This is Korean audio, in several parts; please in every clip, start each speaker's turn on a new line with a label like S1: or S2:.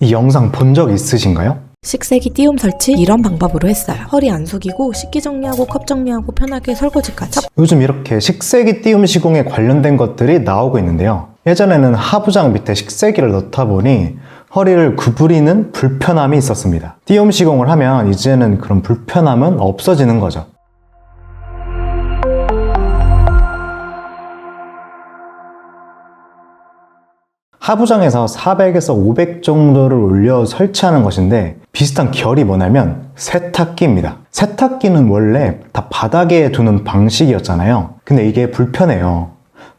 S1: 이 영상 본 적 있으신가요?
S2: 식세기 띄움 설치 이런 방법으로 했어요. 허리 안 숙이고 식기 정리하고 컵 정리하고 편하게 설거지까지.
S1: 요즘 이렇게 식세기 띄움 시공에 관련된 것들이 나오고 있는데요. 예전에는 하부장 밑에 식세기를 넣다 보니 허리를 구부리는 불편함이 있었습니다. 띄움 시공을 하면 이제는 그런 불편함은 없어지는 거죠. 하부장에서 400에서 500 정도를 올려 설치하는 것인데 비슷한 결이 뭐냐면 세탁기입니다. 세탁기는 원래 다 바닥에 두는 방식이었잖아요. 근데 이게 불편해요.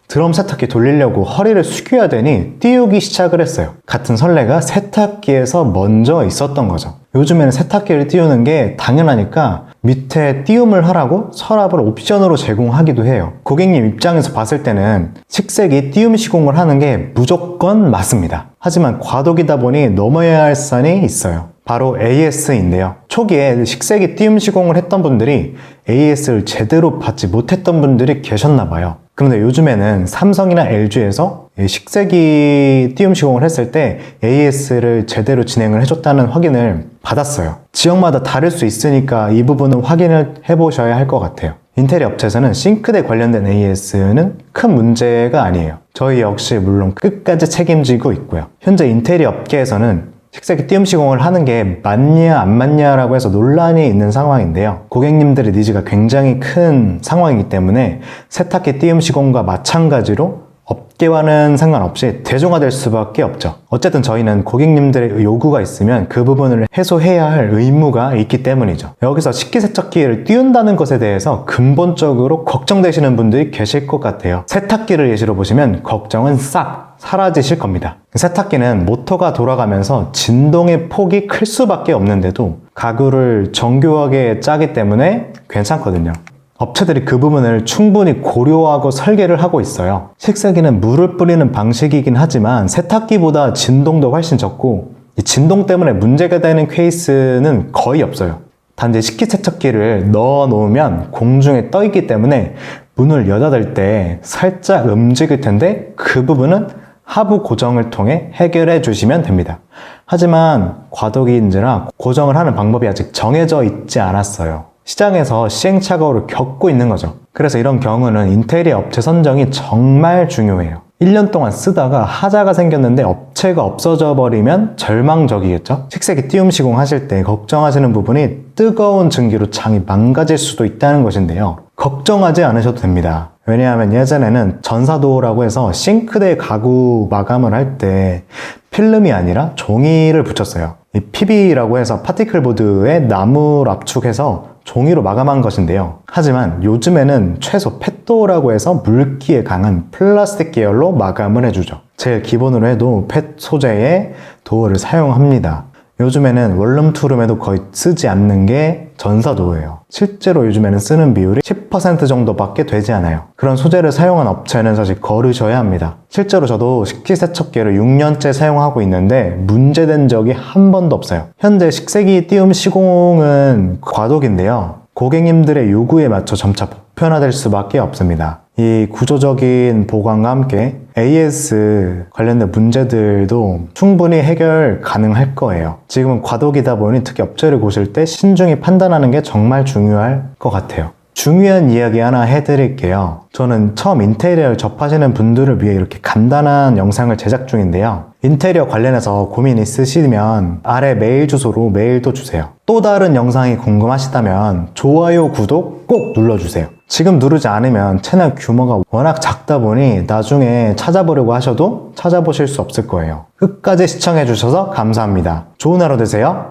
S1: 드럼 세탁기 돌리려고 허리를 숙여야 되니 띄우기 시작을 했어요. 같은 선례가 세탁기에서 먼저 있었던 거죠. 요즘에는 세탁기를 띄우는 게 당연하니까 밑에 띄움을 하라고 서랍을 옵션으로 제공하기도 해요. 고객님 입장에서 봤을 때는 식색이 띄움 시공을 하는 게 무조건 맞습니다. 하지만 과도기다 보니 넘어야 할 산이 있어요. 바로 AS인데요. 초기에 식색이 띄움 시공을 했던 분들이 AS를 제대로 받지 못했던 분들이 계셨나 봐요. 그런데 요즘에는 삼성이나 LG에서 식세기 띄움 시공을 했을 때 AS를 제대로 진행을 해줬다는 확인을 받았어요. 지역마다 다를 수 있으니까 이 부분은 확인을 해보셔야 할 것 같아요. 인테리어 업체에서는 싱크대 관련된 AS는 큰 문제가 아니에요. 저희 역시 물론 끝까지 책임지고 있고요. 현재 인테리어 업계에서는 식세기 띄움 시공을 하는 게 맞냐 안 맞냐라고 해서 논란이 있는 상황인데요. 고객님들의 니즈가 굉장히 큰 상황이기 때문에 세탁기 띄움 시공과 마찬가지로 업계와는 상관없이 대중화될 수밖에 없죠. 어쨌든 저희는 고객님들의 요구가 있으면 그 부분을 해소해야 할 의무가 있기 때문이죠. 여기서 식기세척기를 띄운다는 것에 대해서 근본적으로 걱정되시는 분들이 계실 것 같아요. 세탁기를 예시로 보시면 걱정은 싹 사라지실 겁니다. 세탁기는 모터가 돌아가면서 진동의 폭이 클 수밖에 없는데도 가구를 정교하게 짜기 때문에 괜찮거든요. 업체들이 그 부분을 충분히 고려하고 설계를 하고 있어요. 식세기는 물을 뿌리는 방식이긴 하지만 세탁기보다 진동도 훨씬 적고 이 진동 때문에 문제가 되는 케이스는 거의 없어요. 단지 식기세척기를 넣어 놓으면 공중에 떠 있기 때문에 문을 여닫을 때 살짝 움직일 텐데 그 부분은 하부 고정을 통해 해결해 주시면 됩니다. 하지만 과도기인지라 고정을 하는 방법이 아직 정해져 있지 않았어요. 시장에서 시행착오를 겪고 있는 거죠. 그래서 이런 경우는 인테리어 업체 선정이 정말 중요해요. 1년 동안 쓰다가 하자가 생겼는데 업체가 없어져 버리면 절망적이겠죠? 식세기 띄움 시공 하실 때 걱정하시는 부분이 뜨거운 증기로 장이 망가질 수도 있다는 것인데요. 걱정하지 않으셔도 됩니다. 왜냐하면 예전에는 전사도라고 해서 싱크대 가구 마감을 할 때 필름이 아니라 종이를 붙였어요. 이 PB라고 해서 파티클 보드에 나무를 압축해서 종이로 마감한 것인데요. 하지만 요즘에는 최소 펫도어라고 해서 물기에 강한 플라스틱 계열로 마감을 해주죠. 제일 기본으로 해도 펫 소재의 도어를 사용합니다. 요즘에는 원룸 투룸에도 거의 쓰지 않는 게 전사도어예요. 실제로 요즘에는 쓰는 비율이 10% 정도밖에 되지 않아요. 그런 소재를 사용한 업체는 사실 거르셔야 합니다. 실제로 저도 식기세척기를 6년째 사용하고 있는데 문제된 적이 한 번도 없어요. 현재 식세기 띄움 시공은 과도기인데요. 고객님들의 요구에 맞춰 점차 보편화될 수밖에 없습니다. 이 구조적인 보강과 함께 AS 관련된 문제들도 충분히 해결 가능할 거예요. 지금은 과도기다 보니 특히 업체를 고실 때 신중히 판단하는 게 정말 중요할 것 같아요. 중요한 이야기 하나 해드릴게요. 저는 처음 인테리어를 접하시는 분들을 위해 이렇게 간단한 영상을 제작 중인데요. 인테리어 관련해서 고민 있으시면 아래 메일 주소로 메일도 주세요. 또 다른 영상이 궁금하시다면 좋아요, 구독 꼭 눌러주세요. 지금 누르지 않으면 채널 규모가 워낙 작다 보니 나중에 찾아보려고 하셔도 찾아보실 수 없을 거예요. 끝까지 시청해주셔서 감사합니다. 좋은 하루 되세요.